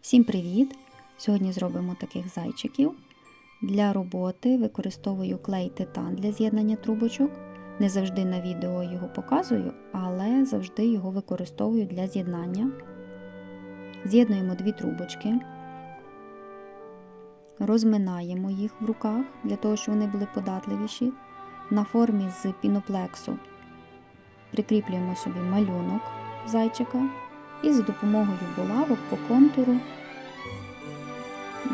Всім привіт! Сьогодні зробимо таких зайчиків. Для роботи використовую клей титан для з'єднання трубочок. Не завжди на відео його показую, але завжди його використовую для з'єднання. З'єднуємо дві трубочки, розминаємо їх в руках для того, щоб вони були податливіші. На формі з піноплексу прикріплюємо собі малюнок зайчика і за допомогою булавок по контуру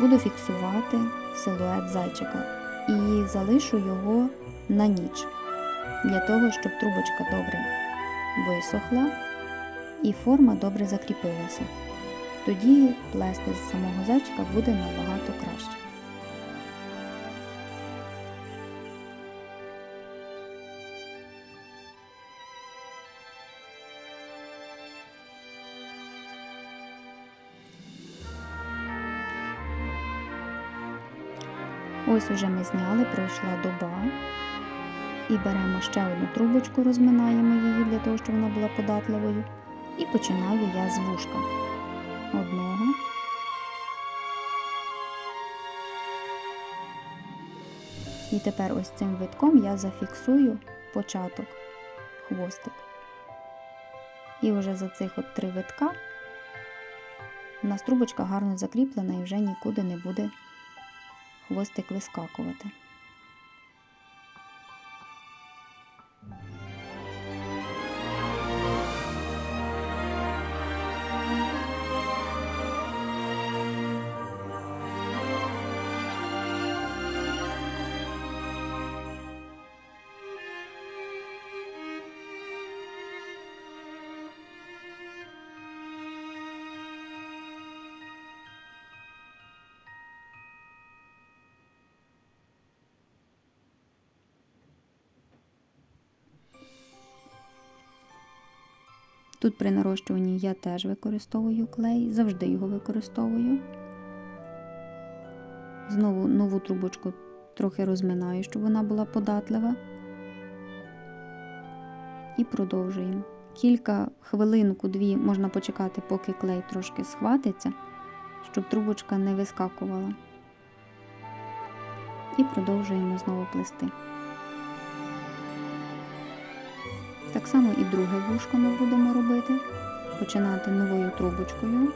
буду фіксувати силует зайчика і залишу його на ніч, для того, щоб трубочка добре висохла і форма добре закріпилася. Тоді плести з самого зайчика буде набагато краще. Ось уже ми зняли, пройшла доба. І беремо ще одну трубочку, розминаємо її для того, щоб вона була податливою. І починаю я з вушка. Одного. І тепер ось цим витком я зафіксую початок, хвостик. І вже за цих от три витка у нас трубочка гарно закріплена і вже нікуди не буде хвостик вискакувати. Тут при нарощуванні я теж використовую клей, завжди його використовую. Знову нову трубочку трохи розминаю, щоб вона була податлива. І продовжуємо. Кілька хвилинку-дві можна почекати, поки клей трошки схватиться, щоб трубочка не вискакувала. І продовжуємо знову плести. Так само і друге вушко ми будемо робити, починати новою трубочкою.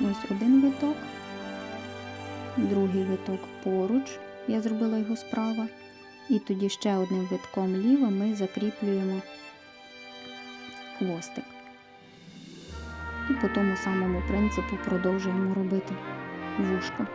Ось один виток, другий виток поруч, я зробила його справа, і тоді ще одним витком ліво ми закріплюємо хвостик. І по тому самому принципу продовжуємо робити вушко.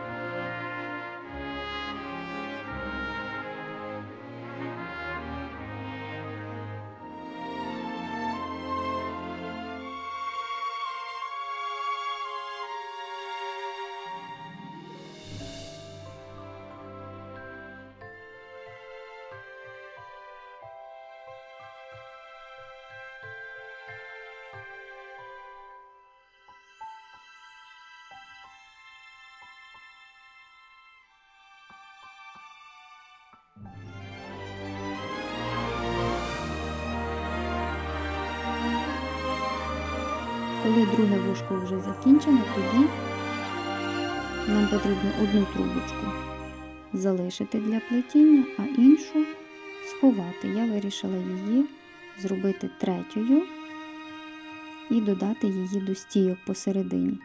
Коли друге вушко вже закінчене, тоді нам потрібно одну трубочку залишити для плетіння, а іншу сховати. Я вирішила її зробити третьою і додати її до стійок посередині.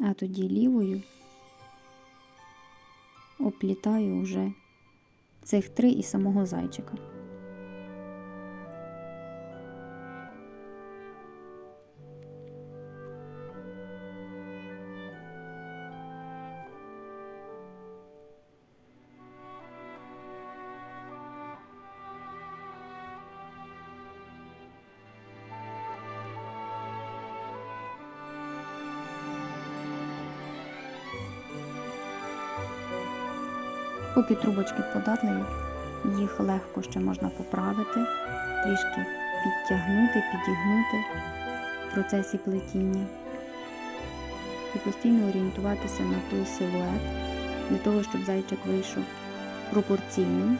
А тоді лівою оплітаю вже цих три і самого зайчика. Поки трубочки податливі, їх легко ще можна поправити, трішки підтягнути, підігнути в процесі плетіння. і постійно орієнтуватися на той силует, для того, щоб зайчик вийшов пропорційним.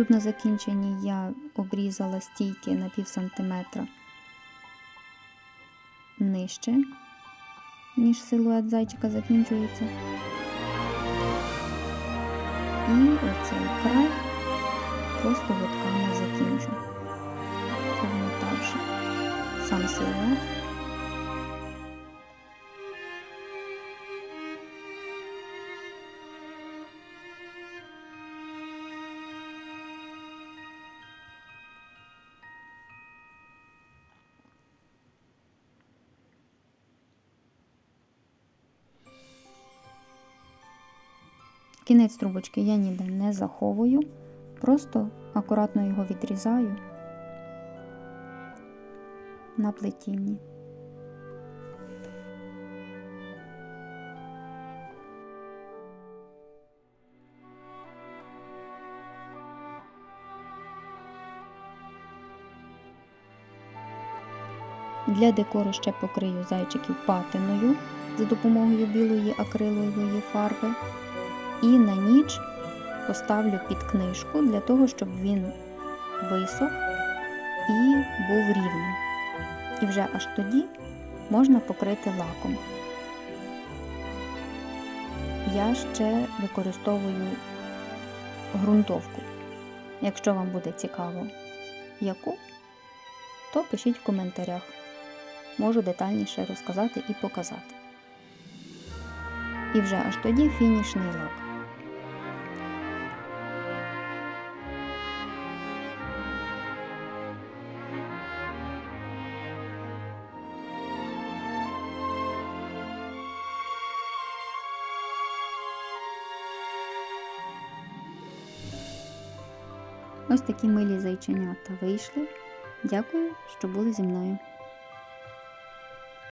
Тут на закінченні я обрізала стійки на пів сантиметра нижче, ніж силует зайчика закінчується. І оцей край просто витками закінчу, обмотавши сам силует. Кінець трубочки я ніде не заховую, просто акуратно його відрізаю на плетінні. Для декору ще покрию зайчиків патиною за допомогою білої акрилової фарби. І на ніч поставлю під книжку для того, щоб він висох і був рівним. І вже аж тоді можна покрити лаком. Я ще використовую ґрунтовку. Якщо вам буде цікаво, яку, то пишіть в коментарях. Можу детальніше розказати і показати. І вже аж тоді фінішний лак. Ось такі милі зайченята вийшли. Дякую, що були зі мною.